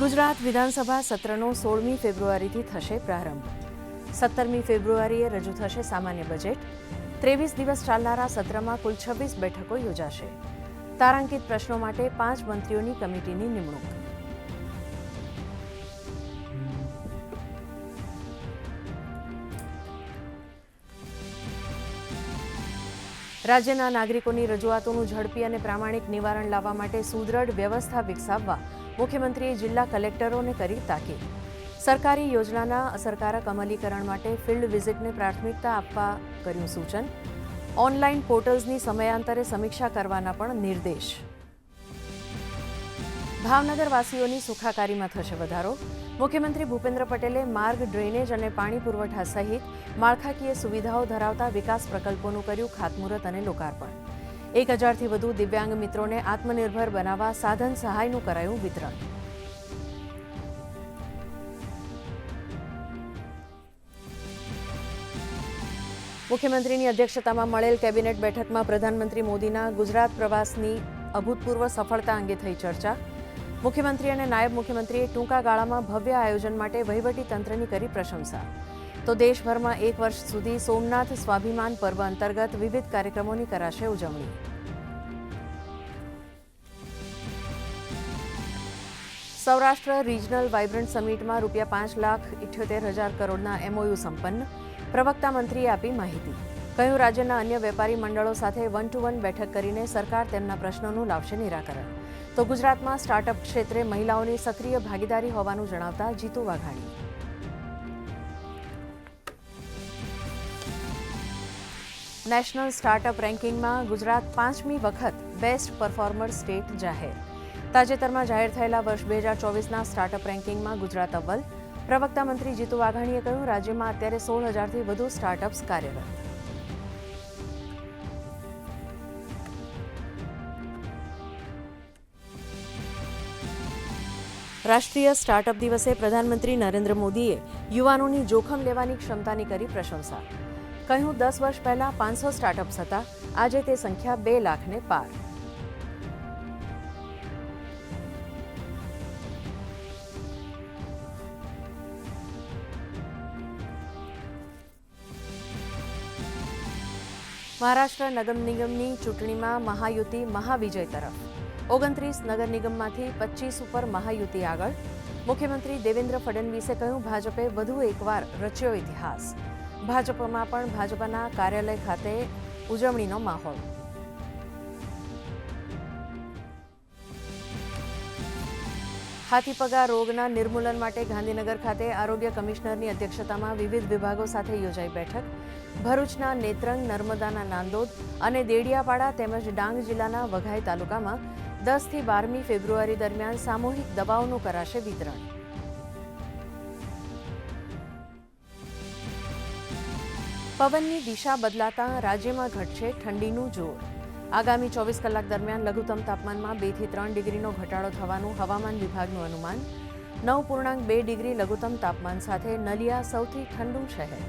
ગુજરાત વિધાનસભા સત્રનો સોળમી ફેબ્રુઆરીથી થશે પ્રારંભ. સત્તરમી ફેબ્રુઆરીએ રજૂ થશે સામાન્ય બજેટ. ત્રેવીસ દિવસ ચાલનારા સત્રમાં કુલ છવ્વીસ બેઠકો યોજાશે. તારાંકિત પ્રશ્નો માટે પાંચ મંત્રીઓની કમિટીની નિમણૂક. રાજ્યના નાગરિકોની રજૂઆતોનું ઝડપી અને પ્રામાણિક નિવારણ લાવવા માટે સુદૃઢ વ્યવસ્થા વિકસાવવા મુખ્યમંત્રીએ જિલ્લા કલેક્ટરોને કરી તાકીદ. સરકારી યોજનાના અસરકારક અમલીકરણ માટે ફિલ્ડ વિઝિટને પ્રાથમિકતા આપવા કર્યું સૂચન. ઓનલાઈન પોર્ટલ્સની સમયાંતરે સમીક્ષા કરવાના પણ નિર્દેશ. ભાવનગરવાસીઓની સુખાકારીમાં થશે વધારો. મુખ્યમંત્રી ભૂપેન્દ્ર પટેલે માર્ગ ડ્રેનેજ અને પાણી પુરવઠા સહિત માળખાકીય સુવિધાઓ ધરાવતા વિકાસ પ્રકલ્પોનું કર્યું ખાતમુહૂર્ત અને લોકાર્પણ. એક હજારથી વધુ દિવ્યાંગ મિત્રોને આત્મનિર્ભર બનાવવા સાધન સહાયનું કરાયું વિતરણ. મુખ્યમંત્રીની અધ્યક્ષતામાં મળેલ કેબિનેટ બેઠકમાં પ્રધાનમંત્રી મોદીના ગુજરાત પ્રવાસની અભૂતપૂર્વ સફળતા અંગે થઈ ચર્ચા. મુખ્યમંત્રી અને નાયબ મુખ્યમંત્રીએ ટૂંકા ગાળામાં ભવ્ય આયોજન માટે વહીવટી તંત્રની કરી પ્રશંસા. તો દેશભરમાં એક વર્ષ સુધી સોમનાથ સ્વાભિમાન પર્વ અંતર્ગત વિવિધ કાર્યક્રમોની કરાશે ઉજવણી. સૌરાષ્ટ્ર રિજનલ વાઇબ્રન્ટ સમિટમાં રૂપિયા પાંચ લાખ ઇઠ્યોતેર હજાર કરોડના એમઓયુ સંપન્ન. પ્રવક્તા મંત્રીએ આપી માહિતી. કહ્યું, રાજ્યના અન્ય વેપારી મંડળો સાથે વન ટુ વન બેઠક કરીને સરકાર તેમના પ્રશ્નોનું લાવશે નિરાકરણ. તો ગુજરાતમાં સ્ટાર્ટઅપ ક્ષેત્રે મહિલાઓની સક્રિય ભાગીદારી હોવાનું જણાવતા જીતુ વાઘાણી. નેશનલ સ્ટાર્ટઅપ રેન્કિંગમાં ગુજરાત પાંચમી વખત બેસ્ટ પરફોર્મર સ્ટેટ જાહેર. તાજેતરમાં જાહેર થયેલા વર્ષ બે હજાર ચોવીસના સ્ટાર્ટઅપ રેન્કિંગમાં ગુજરાત અવ્વલ. પ્રવક્તા મંત્રી જીતુ વાઘાણીએ કહ્યું, રાજ્યમાં અત્યારે સોળ હજારથી વધુ સ્ટાર્ટઅપ્સ કાર્યરત. રાષ્ટ્રીય સ્ટાર્ટઅપ દિવસે પ્રધાનમંત્રી નરેન્દ્ર મોદીએ યુવાનોની જોખમ લેવાની ક્ષમતાની કરી પ્રશંસા. કહ્યું, દસ વર્ષ પહેલા પાંચસો સ્ટાર્ટઅપ્સ હતા. આજે તે સંખ્યા બે લાખને પાર. મહારાષ્ટ્ર નગર નિગમની ચૂંટણીમાં મહાયુતિ મહાવિજય તરફ. ઓગણત્રીસ નગર નિગમમાંથી પચીસ ઉપર મહાયુતિ આગળ. મુખ્યમંત્રી દેવેન્દ્ર ફડણવીસે કહ્યું, ભાજપે વધુ એકવાર રચ્યો ઇતિહાસ. ભાજપમાં પણ ભાજપના કાર્યાલય ખાતે ઉજવણીનો માહોલ. હાથીપગા રોગના નિર્મૂલન માટે ગાંધીનગર ખાતે આરોગ્ય કમિશનરની અધ્યક્ષતામાં વિવિધ વિભાગો સાથે યોજાઈ બેઠક. ભરૂચના નેત્રંગ, નર્મદાના નાંદોદ અને દેડિયાપાડા તેમજ ડાંગ જિલ્લાના વઘાઈ તાલુકામાં દસથી બારમી ફેબ્રુઆરી દરમિયાન સામૂહિક દવાઓનું કરાશે વિતરણ. પવનની દિશા બદલાતા રાજ્યમાં ઘટશે ઠંડીનું જોર. આગામી ચોવીસ કલાક દરમિયાન લઘુત્તમ તાપમાનમાં બેથી ત્રણ ડિગ્રીનો ઘટાડો થવાનું હવામાન વિભાગનું અનુમાન. નવ પૂર્ણાંક બે ડિગ્રી લઘુત્તમ તાપમાન સાથે નલિયા સૌથી ઠંડુ શહેર.